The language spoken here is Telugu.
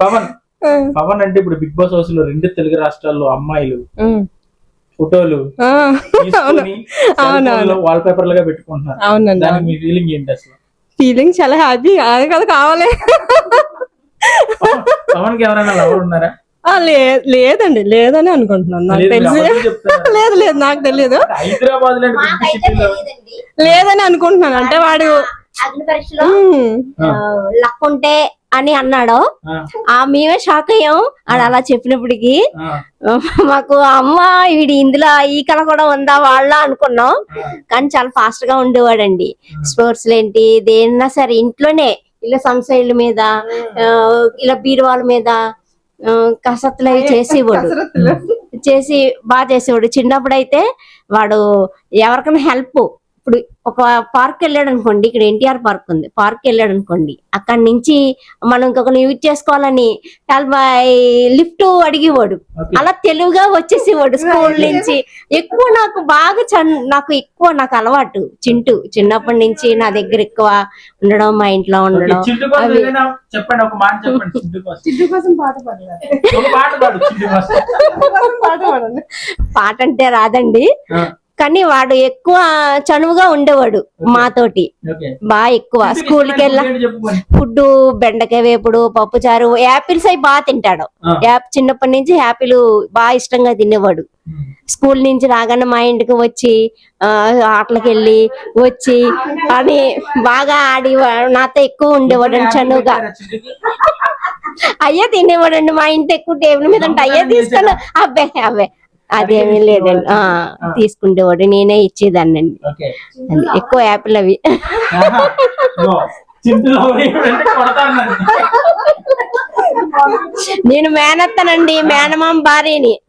పవన్. పవన్ అంటే ఇప్పుడు బిగ్ బాస్ హౌస్లో రెండు తెలుగు రాష్ట్రాల్లో అమ్మాయిలు. ఫోటోలు. వాల్ పేపర్ లాగా పెట్టుకుంటున్నారు. అవునండి దానికి మీ ఫీలింగ్ ఏంటి అసలు? ఫీలింగ్ చాలా హ్యాపీ అది కదా కావాలి. పవన్- కి ఎవరైనా లవర్ ఉన్నారా? లేదండి. లేదని అనుకుంటున్నాను. నాకు తెలిసి. లేదు లేదు. నాకు తెలియదు హైదరాబాద్ లేదని అనుకుంటున్నాను. అంటే వాడు. లక్ ఉంటే అని అన్నాడు. ఆ, మేమే షాక్ అయ్యాం. ఆడ అలా చెప్పినప్పటికి మాకు అమ్మ వీడి ఇందులో ఈ కళ కూడా ఉందా వాళ్ళ అనుకున్నాం. కానీ చాలా ఫాస్ట్గా ఉండేవాడండి. స్పోర్ట్స్ ఏంటి దేన్నా సరే ఇంట్లోనే ఇలా సంశైళ్ళ మీద ఇలా బీరువాల మీద కసరత్తులు అవి చేసేవాడు. చేసి బాగా చేసేవాడు. చిన్నప్పుడు అయితే వాడు ఎవరికైనా హెల్ప్ ఇప్పుడు ఒక పార్క్ వెళ్ళాడు అనుకోండి ఇక్కడ ఎన్టీఆర్ పార్క్ ఉంది. పార్క్ వెళ్ళాడు అనుకోండి అక్కడి నుంచి మనం ఇంకొకరిని యూజ్ చేసుకోవాలని హెల్ప్ లిఫ్ట్ అడిగేవాడు. అలా తెలుగుగా వచ్చేసేవాడు స్కూల్ నుంచి. ఎక్కువ నాకు బాగా చన్- నాకు ఎక్కువ నాకు అలవాటు. చింటూ. చిన్నప్పటి నుంచి నా దగ్గర ఎక్కువ ఉండడం మా ఇంట్లో ఉండడం. చెప్పండి ఒక మాట చెప్పండి చింటు కోసం. చిట్టు కోసం పాట పాడినా ఒక పాట పాడు చింటు కోసం. పాట పాడండి. పాట అంటే రాదండి. కానీ వాడు ఎక్కువ చనువుగా ఉండేవాడు మాతోటి. బాగా ఎక్కువ. చింటుకి స్కూల్కి ఇష్టమైన వెళ్ళా. ఫుడ్ బెండకాయ వేపుడు పప్పు చారు యాపిల్స్ అవి బాగా తింటాడు. యాప్ చిన్నప్పటి నుంచి యాపిల్ బాగా ఇష్టంగా తినేవాడు. స్కూల్ నుంచి రాగానే మా ఇంటికి వచ్చి ఆటలకు వెళ్ళి వచ్చి అని బాగా ఆడి నాతో ఎక్కువ ఉండేవాడు చనువుగా? అయ్యే తినేవాడండి మా ఇంటి ఎక్కువ టేబుల్ మీద ఉంటే. అయ్యే తీసుకుని అబ్బే అబ్బే. అదేమీ లేదండి. ఆ తీసుకుంటేవాడు నేనే ఇచ్చేదాన్నండి. ఓకే. అది ఎక్కువ యాపిల్ అవి. నేను మేనత్తనండి మేనమామ భార్యని.